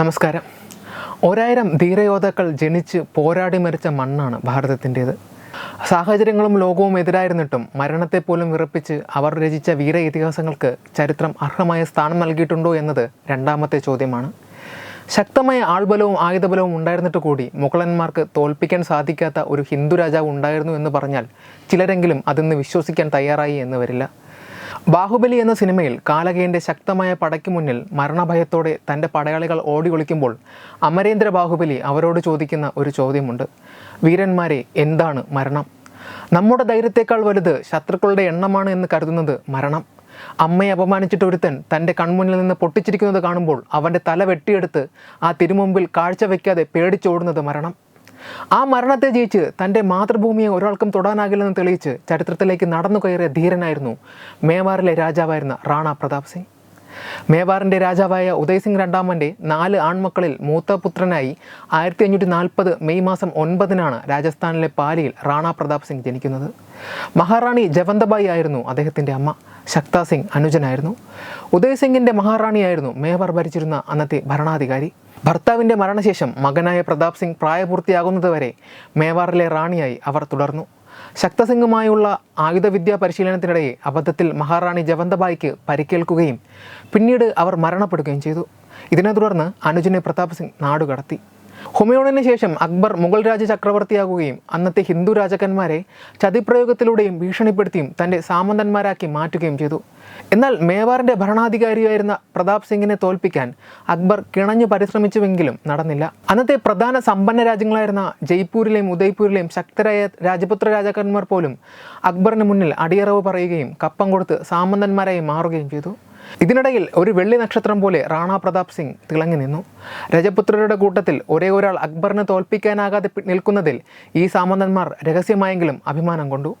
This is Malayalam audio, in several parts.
നമസ്കാരം. ഒരായിരം ധീരയോദ്ധാക്കൾ ജനിച്ച് പോരാടി മരിച്ച മണ്ണാണ് ഭാരതത്തിന്റേത്. സാഹചര്യങ്ങളും ലോകവും എതിരായിരുന്നിട്ടും മരണത്തെ പോലും വിറപ്പിച്ച് അവർ രചിച്ച വീര ഇതിഹാസങ്ങൾക്ക് ചരിത്രം അർഹമായ സ്ഥാനം നൽകിയിട്ടുണ്ടോ എന്നത് രണ്ടാമത്തെ ചോദ്യമാണ്. ശക്തമായ ആൾബലവും ആയുധബലവും ഉണ്ടായിരുന്നിട്ട് കൂടി മുഗളന്മാർക്ക് തോൽപ്പിക്കാൻ സാധിക്കാത്ത ഒരു ഹിന്ദു രാജാവ് ഉണ്ടായിരുന്നു എന്ന് പറഞ്ഞാൽ ചിലരെങ്കിലും അതിന്ന് വിശ്വസിക്കാൻ തയ്യാറായി എന്ന് വരില്ല. ബാഹുബലി എന്ന സിനിമയിൽ കാലകേന്റെ ശക്തമായ പടയ്ക്ക് മുന്നിൽ മരണഭയത്തോടെ തന്റെ പടയാളികൾ ഓടി ഒളിക്കുമ്പോൾ അമരേന്ദ്ര ബാഹുബലി അവരോട് ചോദിക്കുന്ന ഒരു ചോദ്യമുണ്ട്. വീരന്മാരെ എന്താണ് മരണം? നമ്മുടെ ധൈര്യത്തെക്കാൾ വലുത് ശത്രുക്കളുടെ എണ്ണമാണ് എന്ന് കരുതുന്നത് മരണം. അമ്മയെ അപമാനിച്ചിട്ട് ഒരുത്തൻ തന്റെ കൺമുന്നിൽ നിന്ന് പൊട്ടിച്ചിരിക്കുന്നത് കാണുമ്പോൾ അവന്റെ തല വെട്ടിയെടുത്ത് ആ തിരുമുമ്പിൽ കാഴ്ച വയ്ക്കാതെ പേടിച്ചോടുന്നത് മരണം. ആ മരണത്തെ ജയിച്ച് തന്റെ മാതൃഭൂമിയെ ഒരാൾക്കും തൊടാനാകില്ലെന്ന് തെളിയിച്ച് ചരിത്രത്തിലേക്ക് നടന്നു കയറിയ ധീരനായിരുന്നു മേവാറിലെ രാജാവായിരുന്ന റാണ പ്രതാപ് സിംഗ്. മേവാറിന്റെ രാജാവായ ഉദയ് സിംഗ് രണ്ടാമന്റെ നാല് ആൺമക്കളിൽ മൂത്ത പുത്രനായി ആയിരത്തി അഞ്ഞൂറ്റി നാൽപ്പത് മെയ് മാസം ഒൻപതിനാണ് രാജസ്ഥാനിലെ പാലിയിൽ റാണ പ്രതാപ് സിംഗ് ജനിക്കുന്നത്. മഹാറാണി ജവന്തബായി ആയിരുന്നു അദ്ദേഹത്തിന്റെ അമ്മ. ശക്ത സിംഗ് അനുജനായിരുന്നു. ഉദയ് സിംഗിന്റെ മഹാറാണിയായിരുന്നു മേവാർ ഭരിച്ചിരുന്ന അന്നത്തെ ഭരണാധികാരി. ഭർത്താവിന്റെ മരണശേഷം മകനായ പ്രതാപ് സിംഗ് പ്രായപൂർത്തിയാകുന്നതുവരെ മേവാറിലെ റാണിയായി അവർ തുടർന്നു. ശക്തസിംഗുമായുള്ള ആയുധവിദ്യാ പരിശീലനത്തിനിടയിൽ അബദ്ധത്തിൽ മഹാറാണി ജവന്തബായിക്ക് പരിക്കേൽക്കുകയും പിന്നീട് അവർ മരണപ്പെടുകയും ചെയ്തു. ഇതിനെ തുടർന്ന് അനുജനെ പ്രതാപ് സിംഗ് നാടുകടത്തി. ഹുമയൂണിന് ശേഷം അക്ബർ മുഗൾ രാജ ചക്രവർത്തിയാകുകയും അന്നത്തെ ഹിന്ദു രാജാക്കന്മാരെ ചതിപ്രയോഗത്തിലൂടെയും ഭീഷണിപ്പെടുത്തിയും തന്റെ സാമന്തന്മാരാക്കി മാറ്റുകയും ചെയ്തു. എന്നാൽ മേവാറിന്റെ ഭരണാധികാരിയായിരുന്ന പ്രതാപ് സിംഗിനെ തോൽപ്പിക്കാൻ അക്ബർ കിണഞ്ഞു പരിശ്രമിച്ചുവെങ്കിലും നടന്നില്ല. അന്നത്തെ പ്രധാന സമ്പന്ന രാജ്യങ്ങളായിരുന്ന ജയ്പൂരിലെയും ഉദയ്പൂരിലെയും ശക്തരായ രാജപുത്ര രാജാക്കന്മാർ പോലും അക്ബറിന് മുന്നിൽ അടിയറവ് പറയുകയും കപ്പം കൊടുത്ത് സാമന്തന്മാരായി മാറുകയും ചെയ്തു. ഇതിനിടയിൽ ഒരു വെള്ളി നക്ഷത്രം പോലെ റാണാ പ്രതാപ് സിംഗ് തിളങ്ങി നിന്നു. രജപുത്രരുടെ കൂട്ടത്തിൽ ഒരേ ഒരാൾ അക്ബറിനെ തോൽപ്പിക്കാനാകാതെ നിൽക്കുന്നതിൽ ഈ സാമന്തന്മാർ രഹസ്യമായെങ്കിലും അഭിമാനം കൊണ്ടു.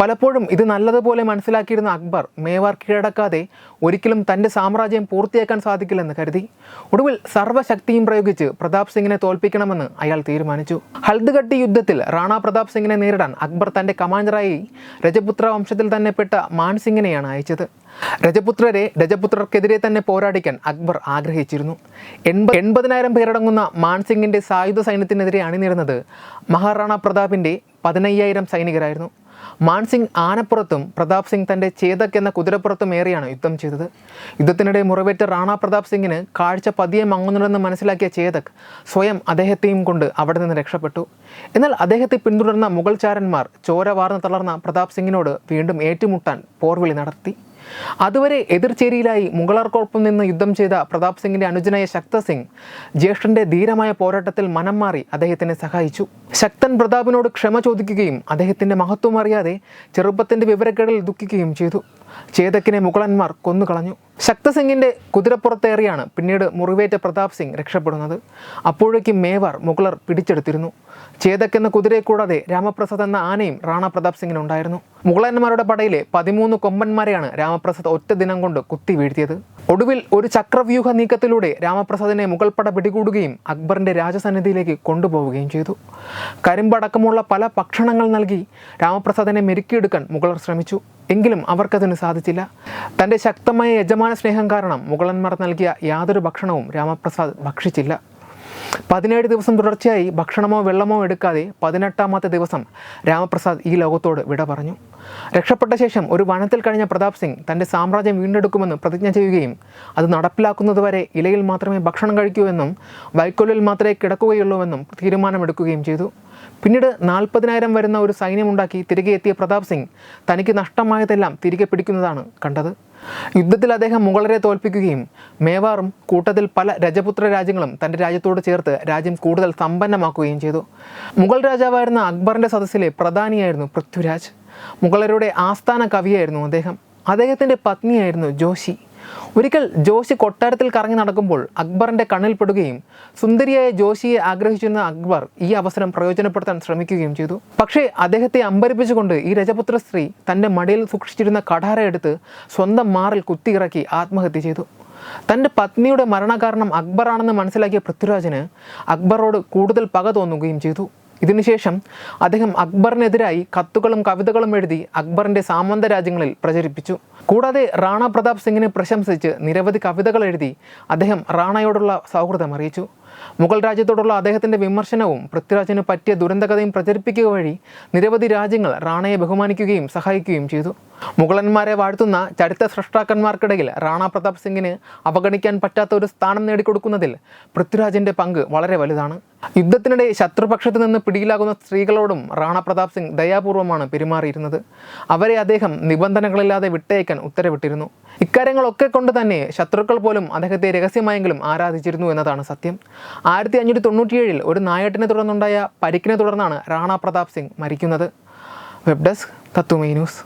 പലപ്പോഴും ഇത് നല്ലതുപോലെ മനസ്സിലാക്കിയിരുന്ന അക്ബർ മേവാർ കീഴടക്കാതെ ഒരിക്കലും തന്റെ സാമ്രാജ്യം പൂർത്തിയാക്കാൻ സാധിക്കില്ലെന്ന് കരുതി. ഒടുവിൽ സർവശക്തിയും പ്രയോഗിച്ച് പ്രതാപ് സിംഗിനെ തോൽപ്പിക്കണമെന്ന് അയാൾ തീരുമാനിച്ചു. ഹൽദ്ഗട്ടി യുദ്ധത്തിൽ റാണ പ്രതാപ് സിംഗിനെ നേരിടാൻ അക്ബർ തന്റെ കമാൻഡറായി രജപുത്ര വംശത്തിൽ തന്നെ പെട്ട മാൻസിംഗിനെയാണ് അയച്ചത്. രജപുത്രരെ രജപുത്രർക്കെതിരെ തന്നെ പോരാടിക്കാൻ അക്ബർ ആഗ്രഹിച്ചിരുന്നു. എൺപ എൺപതിനായിരം പേരടങ്ങുന്ന മാൻസിംഗിന്റെ സായുധ സൈന്യത്തിനെതിരെ അണിനിരുന്നത് മഹാറാണ പ്രതാപിന്റെ പതിനയ്യായിരം സൈനികരായിരുന്നു. മാൻസിംഗ് ആനപ്പുറത്തും പ്രതാപ് സിംഗ് തന്റെ ചേതക് എന്ന കുതിരപ്പുറത്തും ഏറിയാണ് യുദ്ധം ചെയ്തത്. യുദ്ധത്തിനിടെ മുറിവേറ്റ റാണ പ്രതാപ് സിംഗിന് കാഴ്ച പതിയെ മങ്ങുന്നുണ്ടെന്ന് മനസ്സിലാക്കിയ ചേതക് സ്വയം അദ്ദേഹത്തെയും കൊണ്ട് അവിടെ നിന്ന് രക്ഷപ്പെട്ടു. എന്നാൽ അദ്ദേഹത്തെ പിന്തുടർന്ന മുഗൾ ചാരന്മാർ ചോര വാർന്ന് തളർന്ന പ്രതാപ് സിംഗിനോട് വീണ്ടും ഏറ്റുമുട്ടാൻ പോർവിളി നടത്തി. അതുവരെ എതിർചേരിയിലായി മുഗളർക്കൊപ്പം നിന്ന് യുദ്ധം ചെയ്ത പ്രതാപ് സിംഗിന്റെ അനുജനായ ശക്ത സിംഗ് ജ്യേഷ്ഠന്റെ ധീരമായ പോരാട്ടത്തിൽ മനം മാറി അദ്ദേഹത്തിനെ സഹായിച്ചു. ശക്തൻ പ്രതാപിനോട് ക്ഷമ ചോദിക്കുകയും അദ്ദേഹത്തിന്റെ മഹത്വം അറിയാതെ ചെറുപ്പത്തിന്റെ വിവരക്കേടിൽ ദുഃഖിക്കുകയും ചെയ്തു. ചേതക്കിനെ മുഗളന്മാർ കൊന്നുകളഞ്ഞു. ശക്തസിംഗിന്റെ കുതിരപ്പുറത്തേറിയാണ് പിന്നീട് മുറിവേറ്റ പ്രതാപ് സിംഗ് രക്ഷപ്പെടുന്നത്. അപ്പോഴേക്കും മേവാർ മുഗളർ പിടിച്ചെടുത്തിരുന്നു. ചേതക് എന്ന കുതിരയെ കൂടാതെ രാമപ്രസാദ് എന്ന ആനയും റാണ പ്രതാപ് സിംഗിനുണ്ടായിരുന്നു മുഗളന്മാരുടെ പടയിലെ പതിമൂന്ന് കൊമ്പന്മാരെയാണ് രാമപ്രസാദ് ഒറ്റ ദിനം കൊണ്ട് കുത്തി വീഴ്ത്തിയത്. ഒടുവിൽ ഒരു ചക്രവ്യൂഹ നീക്കത്തിലൂടെ രാമപ്രസാദിനെ പട പിടികൂടുകയും അക്ബറിന്റെ രാജസന്നിധിയിലേക്ക് കൊണ്ടുപോവുകയും ചെയ്തു. കരിമ്പടക്കമുള്ള പല ഭക്ഷണങ്ങൾ നൽകി രാമപ്രസാദിനെ മെരുക്കിയെടുക്കാൻ മുഗളർ ശ്രമിച്ചു. എങ്കിലും അവർക്കതിന് സാധിച്ചില്ല. തന്റെ ശക്തമായ യജമാന സ്നേഹം കാരണം മുഗളന്മാർ നൽകിയ യാതൊരു ഭക്ഷണവും രാമപ്രസാദ് ഭക്ഷിച്ചില്ല. പതിനേഴ് ദിവസം തുടർച്ചയായി ഭക്ഷണമോ വെള്ളമോ എടുക്കാതെ പതിനെട്ടാമത്തെ ദിവസം രാമപ്രസാദ് ഈ ലോകത്തോട് വിട പറഞ്ഞു. രക്ഷപ്പെട്ട ശേഷം ഒരു വനത്തിൽ കഴിഞ്ഞ പ്രതാപ് സിംഗ് തന്റെ സാമ്രാജ്യം വീണ്ടെടുക്കുമെന്ന് പ്രതിജ്ഞ ചെയ്യുകയും അത് നടപ്പിലാക്കുന്നതുവരെ ഇലയിൽ മാത്രമേ ഭക്ഷണം കഴിക്കൂ എന്നും വൈക്കോലിൽ മാത്രമേ കിടക്കുകയുള്ളൂവെന്നും തീരുമാനമെടുക്കുകയും ചെയ്തു. പിന്നീട് നാൽപ്പതിനായിരം വരുന്ന ഒരു സൈന്യമുണ്ടാക്കി തിരികെ എത്തിയ പ്രതാപ് സിംഗ് തനിക്ക് നഷ്ടമായതെല്ലാം തിരികെ പിടിക്കുന്നതാണ് കണ്ടത്. യുദ്ധത്തിൽ അദ്ദേഹം മുഗളരെ തോൽപ്പിക്കുകയും മേവാറും കൂട്ടത്തിൽ പല രജപുത്ര രാജ്യങ്ങളും തന്റെ രാജ്യത്തോട് ചേർത്ത് രാജ്യം കൂടുതൽ സമ്പന്നമാക്കുകയും ചെയ്തു. മുഗൾ രാജാവായിരുന്ന അക്ബറിന്റെ സദസ്സിലെ പ്രധാനിയായിരുന്നു പൃഥ്വിരാജ്. മുഗളരുടെ ആസ്ഥാന കവിയായിരുന്നു അദ്ദേഹം. അദ്ദേഹത്തിന്റെ പത്നിയായിരുന്നു ജോഷി. ഒരിക്കൽ ജോഷി കൊട്ടാരത്തിൽ കറങ്ങി നടക്കുമ്പോൾ അക്ബറിന്റെ കണ്ണിൽപ്പെടുകയും സുന്ദരിയായ ജോഷിയെ ആഗ്രഹിച്ചിരുന്ന അക്ബർ ഈ അവസരം പ്രയോജനപ്പെടുത്താൻ ശ്രമിക്കുകയും ചെയ്തു. പക്ഷേ അദ്ദേഹത്തെ അമ്പരിപ്പിച്ചുകൊണ്ട് ഈ രജപുത്ര സ്ത്രീ തന്റെ മടിയിൽ സൂക്ഷിച്ചിരുന്ന കഠാര എടുത്ത് സ്വന്തം മാറിൽ കുത്തിയിറക്കി ആത്മഹത്യ ചെയ്തു. തന്റെ പത്നിയുടെ മരണകാരണം അക്ബറാണെന്ന് മനസ്സിലാക്കിയ പൃഥ്വിരാജിന് അക്ബറോട് കൂടുതൽ പക തോന്നുകയും ചെയ്തു. ഇതിനുശേഷം അദ്ദേഹം അക്ബറിനെതിരായി കത്തുകളും കവിതകളും എഴുതി അക്ബറിന്റെ സാമന്ത രാജ്യങ്ങളിൽ പ്രചരിപ്പിച്ചു. കൂടാതെ റാണ പ്രതാപ് സിംഗിനെ പ്രശംസിച്ച് നിരവധി കവിതകൾ എഴുതി അദ്ദേഹം റാണയോടുള്ള സൗഹൃദം അറിയിച്ചു. മുഗൾ രാജ്യത്തോടുള്ള അദ്ദേഹത്തിന്റെ വിമർശനവും പൃഥ്വിരാജിന് പറ്റിയ ദുരന്തകഥയും പ്രചരിപ്പിക്കുക വഴി നിരവധി രാജ്യങ്ങൾ റാണയെ ബഹുമാനിക്കുകയും സഹായിക്കുകയും ചെയ്തു. മുഗളന്മാരെ വാഴ്ത്തുന്ന ചരിത്ര സൃഷ്ടാക്കന്മാർക്കിടയിൽ റാണ പ്രതാപ് സിംഗിന് അവഗണിക്കാൻ പറ്റാത്ത ഒരു സ്ഥാനം നേടിക്കൊടുക്കുന്നതിൽ പൃഥ്വിരാജിന്റെ പങ്ക് വളരെ വലുതാണ്. യുദ്ധത്തിനിടെ ശത്രുപക്ഷത്ത് നിന്ന് പിടിയിലാകുന്ന സ്ത്രീകളോടും റാണ പ്രതാപ് സിംഗ് ദയാപൂർവമാണ് പെരുമാറിയിരുന്നത്. അവരെ അദ്ദേഹം നിബന്ധനകളില്ലാതെ വിട്ടയക്കാൻ ഉത്തരവിട്ടിരുന്നു. ഇക്കാര്യങ്ങളൊക്കെ കൊണ്ട് തന്നെ ശത്രുക്കൾ പോലും അദ്ദേഹത്തെ രഹസ്യമായെങ്കിലും ആരാധിച്ചിരുന്നു എന്നതാണ് സത്യം. ആയിരത്തി അഞ്ഞൂറ്റി തൊണ്ണൂറ്റിയേഴിൽ ഒരു നായട്ടിനെ തുടർന്നുണ്ടായ പരിക്കിനെ തുടർന്നാണ് റാണ പ്രതാപ് സിംഗ് മരിക്കുന്നത്. വെബ് ഡെസ്ക് തത്തുമൈ ന്യൂസ്.